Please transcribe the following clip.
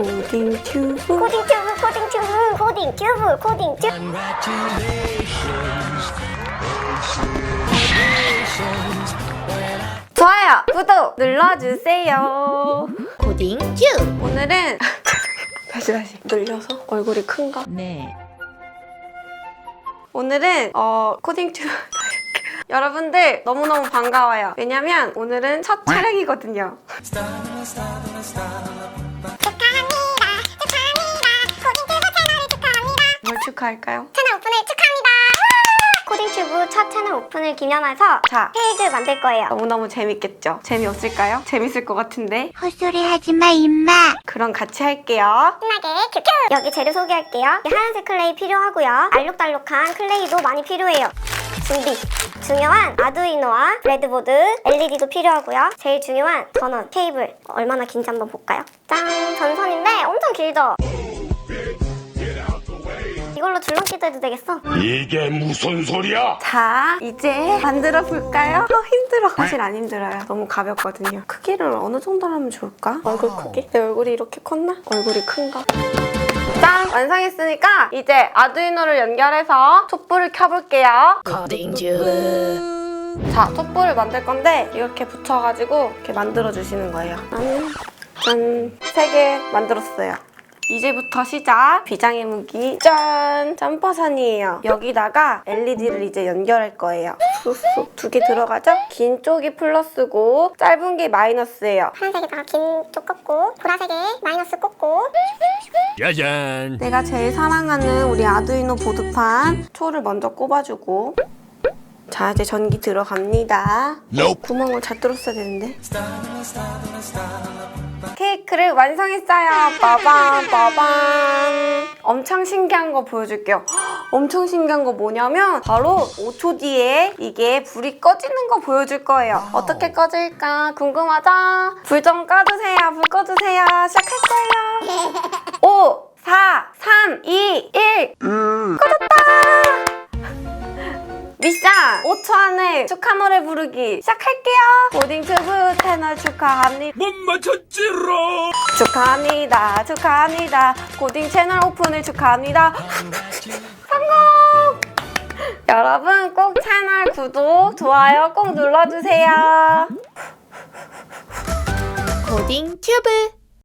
코딩 튜브? 코딩 튜브 코딩 튜브 코딩 튜브 코딩 튜브. 좋아요 구독 눌러주세요. 코딩 튜브. 오늘은 다시 다시. 늘려서 얼굴이 큰가? 네. 오늘은 어 코딩 튜브 여러분들 너무너무 반가워요. 왜냐면 오늘은 첫 촬영이거든요. 축하합니다. 축하합니다 코딩 튜브 채널을 축하합니다 뭘 축하할까요? 채널 오픈을 축하합니다. 우! 코딩 튜브 첫 채널 오픈을 기념해서 자. 케이크를 만들 거예요. 너무너무 재밌겠죠? 재미없을까요? 재밌을 것 같은데? 헛소리 하지 마 임마. 그럼 같이 할게요. 신나게 큐큐 여기 재료 소개할게요. 하얀색 클레이 필요하고요. 알록달록한 클레이도 많이 필요해요 준비 중요한 아두이노와 레드보드 LED도 필요하고요 제일 중요한 전원 케이블 얼마나 긴지 한번 볼까요 짠 전선인데 엄청 길죠 이걸로 줄넘기도 해도 되겠어 이게 무슨 소리야? 자 이제 만들어 볼까요? 어 힘들어 사실 안 힘들어요 너무 가볍거든요 크기를 어느 정도로 하면 좋을까? 얼굴 크기? 내 얼굴이 이렇게 컸나? 얼굴이 큰가? 짠! 완성했으니까 이제 아두이노를 연결해서 촛불을 켜볼게요. 코딩 튜브. 자 촛불을 만들 건데 이렇게 붙여가지고 이렇게 만들어 주시는 거예요. 나는 짠 세 개 만들었어요 이제부터 시작. 비장의 무기. 짠! 짬바산이에요. 여기다가 LED를 이제 연결할 거예요. 쑥쑥 두개 들어가죠? 긴 쪽이 플러스고 짧은 게 마이너스예요. 파란색에다가 긴쪽 꽂고 보라색에 마이너스 꽂고. 짜잔. 내가 제일 사랑하는 우리 아두이노 보드판 초를 먼저 꼽아주고. 자 이제 전기 들어갑니다. Nope. 구멍을 잘 뚫었어야 되는데 케이크를 완성했어요. 빠밤 빠밤. 엄청 신기한 거 보여줄게요. 헉, 엄청 신기한 거 뭐냐면 바로 5초 뒤에 이게 불이 꺼지는 거 보여줄 거예요. 어떻게 꺼질까 궁금하죠? 불 좀 꺼주세요. 불 꺼주세요 미션 5초 안에 축하 노래 부르기 시작할게요. 고딩 튜브 채널 축하합니다. 못 맞췄지롱. 축하합니다 축하합니다. 고딩 채널 오픈을 축하합니다. 성공! 여러분 꼭 채널 구독 좋아요 꼭 눌러주세요. 코딩 튜브.